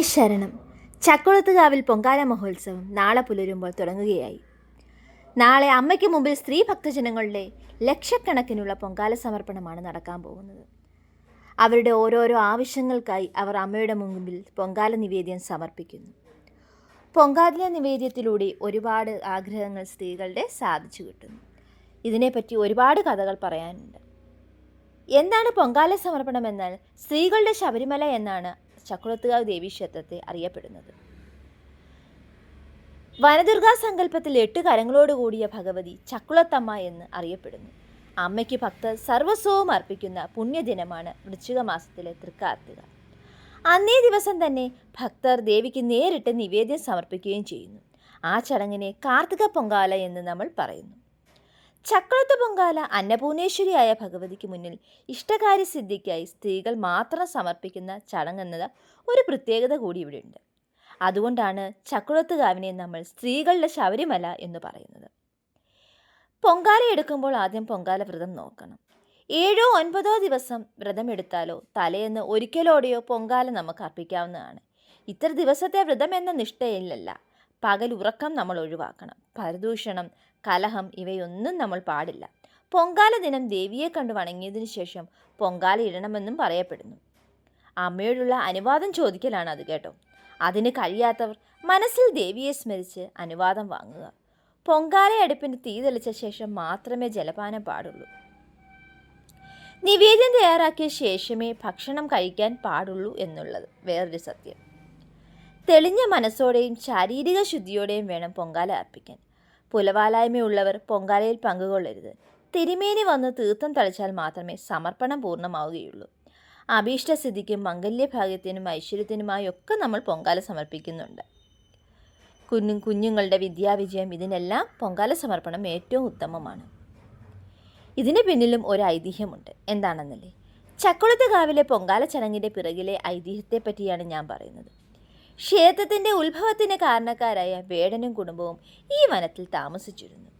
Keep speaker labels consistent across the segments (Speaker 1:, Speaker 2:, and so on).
Speaker 1: ശരണം. ചക്കുളത്തുകാവിൽ പൊങ്കാല മഹോത്സവം നാളെ പുലരുമ്പോൾ തുടങ്ങുകയായി. നാളെ അമ്മയ്ക്ക് മുമ്പിൽ സ്ത്രീ ഭക്തജനങ്ങളുടെ ലക്ഷക്കണക്കിനുള്ള പൊങ്കാല സമർപ്പണമാണ് നടക്കാൻ പോകുന്നത്. അവരുടെ ഓരോരോ ആവശ്യങ്ങൾക്കായി അവർ അമ്മയുടെ മുമ്പിൽ പൊങ്കാല നിവേദ്യം സമർപ്പിക്കുന്നു. പൊങ്കാല നിവേദ്യത്തിലൂടെ ഒരുപാട് ആഗ്രഹങ്ങൾ സ്ത്രീകളുടെ സാധിച്ചു കിട്ടുന്നു. ഇതിനെപ്പറ്റി ഒരുപാട് കഥകൾ പറയാനുണ്ട്. എന്താണ് പൊങ്കാല സമർപ്പണം എന്നാൽ സ്ത്രീകളുടെ ശബരിമല എന്നാണ് ചക്കുളത്തുകാവ് ദേവീക്ഷേത്രത്തെ അറിയപ്പെടുന്നത്. വനദുർഗാ സങ്കല്പത്തിൽ എട്ട് കരങ്ങളോടുകൂടിയ ഭഗവതി ചക്കുളത്തമ്മ എന്ന് അറിയപ്പെടുന്നു. അമ്മയ്ക്ക് ഭക്തർ സർവസ്വവും അർപ്പിക്കുന്ന പുണ്യദിനമാണ് വൃശ്ചിക മാസത്തിലെ തൃക്കാർത്തിക. അന്നേ ദിവസം തന്നെ ഭക്തർ ദേവിക്ക് നേരിട്ട് നിവേദ്യം സമർപ്പിക്കുകയും ചെയ്യുന്നു. ആ ചടങ്ങിനെ കാർത്തിക പൊങ്കാല എന്ന് നമ്മൾ പറയുന്നു. ചക്രത്ത് പൊങ്കാല അന്നപൂർണേശ്വരിയായ ഭഗവതിക്ക് മുന്നിൽ ഇഷ്ടകാര്യസിദ്ധിക്കായി സ്ത്രീകൾ മാത്രം സമർപ്പിക്കുന്ന ചടങ്ങെന്നത് ഒരു പ്രത്യേകത കൂടി ഇവിടെയുണ്ട്. അതുകൊണ്ടാണ് ചക്കുളത്തുകാവിനെ നമ്മൾ സ്ത്രീകളുടെ ശബരിമല എന്ന് പറയുന്നത്. പൊങ്കാല എടുക്കുമ്പോൾ ആദ്യം പൊങ്കാല വ്രതം നോക്കണം. ഏഴോ ഒൻപതോ ദിവസം വ്രതം എടുത്താലോ തലേന്ന് ഒരിക്കലോടെയോ പൊങ്കാല നമുക്ക് അർപ്പിക്കാവുന്നതാണ്. ഇത്ര ദിവസത്തെ വ്രതം എന്ന നിഷ്ഠയിലല്ല. പകൽ ഉറക്കം നമ്മൾ ഒഴിവാക്കണം. പരദൂഷണം കലഹം ഇവയൊന്നും നമ്മൾ പാടില്ല. പൊങ്കാല ദിനം ദേവിയെ കണ്ടു വണങ്ങിയതിനു ശേഷം പൊങ്കാല ഇടണമെന്നും പറയപ്പെടുന്നു. അമ്മയോടുള്ള അനുവാദം ചോദിക്കലാണ് അത് കേട്ടോ. അതിന് കഴിയാത്തവർ മനസ്സിൽ ദേവിയെ സ്മരിച്ച് അനുവാദം വാങ്ങുക. പൊങ്കാല അടുപ്പിന് തീ തെളിച്ച ശേഷം മാത്രമേ ജലപാനം പാടുള്ളൂ. നിവേദ്യം തയ്യാറാക്കിയ ശേഷമേ ഭക്ഷണം കഴിക്കാൻ പാടുള്ളൂ എന്നുള്ളത് വേറൊരു സത്യം. തെളിഞ്ഞ മനസ്സോടെയും ശാരീരിക ശുദ്ധിയോടെയും വേണം പൊങ്കാല അർപ്പിക്കാൻ. പുലവാലായ്മയുള്ളവർ പൊങ്കാലയിൽ പങ്കുകൊള്ളരുത്. തിരുമേനി വന്ന് തീർത്ഥം തളിച്ചാൽ മാത്രമേ സമർപ്പണം പൂർണമാവുകയുള്ളൂ. അഭീഷ്ടസിദ്ധിക്കും മംഗല്യഭാഗ്യത്തിനും ഐശ്വര്യത്തിനുമായി ഒക്കെ നമ്മൾ പൊങ്കാല സമർപ്പിക്കുന്നുണ്ട്. കുഞ്ഞു കുഞ്ഞുങ്ങളുടെ വിദ്യാവിജയം ഇതിനെല്ലാം പൊങ്കാല സമർപ്പണം ഏറ്റവും ഉത്തമമാണ്. ഇതിന് പിന്നിലും ഒരു ഐതിഹ്യമുണ്ട്. എന്താണെന്നല്ലേ? ചക്കുളത്ത് കാവിലെ പൊങ്കാല ചടങ്ങിന്റെ പിറകിലെ ഐതിഹ്യത്തെ പറ്റിയാണ് ഞാൻ പറയുന്നത്. ക്ഷേത്രത്തിന്റെ ഉത്ഭവത്തിന് കാരണക്കാരായ വേടനും കുടുംബവും ഈ വനത്തിൽ താമസിച്ചിരുന്നു.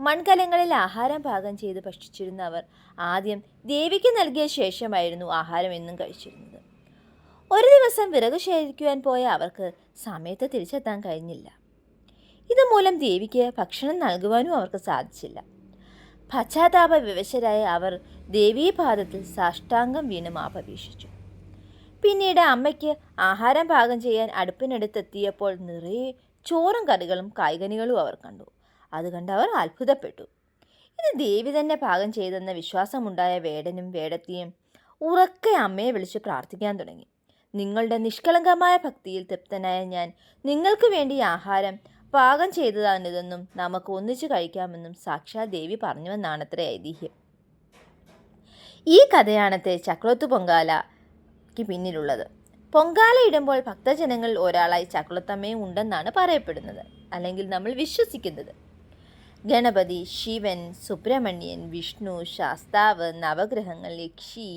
Speaker 1: മൺകലങ്ങളിൽ ആഹാരം പാകം ചെയ്ത് ഭക്ഷിച്ചിരുന്ന അവർ ആദ്യം ദേവിക്ക് നൽകിയ ശേഷമായിരുന്നു ആഹാരം എന്നും കഴിച്ചിരുന്നത്. ഒരു ദിവസം വിറക് ശേഖരിക്കുവാൻ പോയ അവർക്ക് സമയത്ത് തിരിച്ചെത്താൻ കഴിഞ്ഞില്ല. ഇതുമൂലം ദേവിക്ക് ഭക്ഷണം നൽകുവാനും അവർക്ക് സാധിച്ചില്ല. പശ്ചാത്താപ വിവശരായ അവർ ദേവീപാദത്തിൽ സാഷ്ടാംഗം വീണ് മാപപേക്ഷിച്ചു പിന്നീട് അമ്മയ്ക്ക് ആഹാരം പാകം ചെയ്യാൻ അടുപ്പിനടുത്തെത്തിയപ്പോൾ നിറയെ ചോറും കറികളും കായ്കനികളും അവർ കണ്ടു. അത് കണ്ട് അവർ അത്ഭുതപ്പെട്ടു. ഇത് ദേവി തന്നെ പാകം ചെയ്തെന്ന വിശ്വാസമുണ്ടായ വേടനും വേടത്തിയും ഉറക്കെ അമ്മയെ വിളിച്ച് പ്രാർത്ഥിക്കാൻ തുടങ്ങി. നിങ്ങളുടെ നിഷ്കളങ്കമായ ഭക്തിയിൽ തൃപ്തനായ ഞാൻ നിങ്ങൾക്ക് വേണ്ടി ആഹാരം പാകം ചെയ്തതാണിതെന്നും നമുക്ക് ഒന്നിച്ചു കഴിക്കാമെന്നും സാക്ഷാ ദേവി പറഞ്ഞുവെന്നാണത്രേ ഐതിഹ്യം. ഈ കഥയാണത്തെ ചക്രത്തു പൊങ്കാലയ്ക്ക് പിന്നിലുള്ളത്. പൊങ്കാല ഇടുമ്പോൾ ഭക്തജനങ്ങളിൽ ഒരാളായി ചക്കുളത്തമ്മയും ഉണ്ടെന്നാണ് പറയപ്പെടുന്നത്. അല്ലെങ്കിൽ നമ്മൾ വിശ്വസിക്കുന്നത്. ഗണപതി ശിവൻ സുബ്രഹ്മണ്യൻ വിഷ്ണു ശാസ്താവ് നവഗ്രഹങ്ങൾ യക്ഷി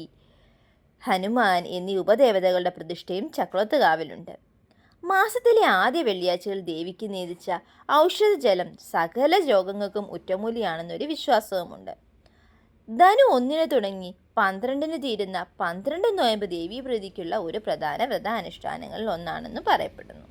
Speaker 1: ഹനുമാൻ എന്നീ ഉപദേവതകളുടെ പ്രതിഷ്ഠയും ചക്കുളത്തുകാവിലുണ്ട് മാസത്തിലെ ആദ്യ വെള്ളിയാഴ്ചകൾ ദേവിക്ക് നീതിച്ച ഔഷധജലം സകല രോഗങ്ങൾക്കും ഉറ്റമൂലിയാണെന്നൊരു വിശ്വാസവുമുണ്ട്. ധനു ഒന്നിന് തുടങ്ങി. പന്ത്രണ്ടിന് തീരുന്ന പന്ത്രണ്ട് നോയമ്പ് ദേവീപ്രീതിക്കുള്ള ഒരു പ്രധാന വ്രതാനുഷ്ഠാനങ്ങളിൽ ഒന്നാണെന്ന് പറയപ്പെടുന്നു.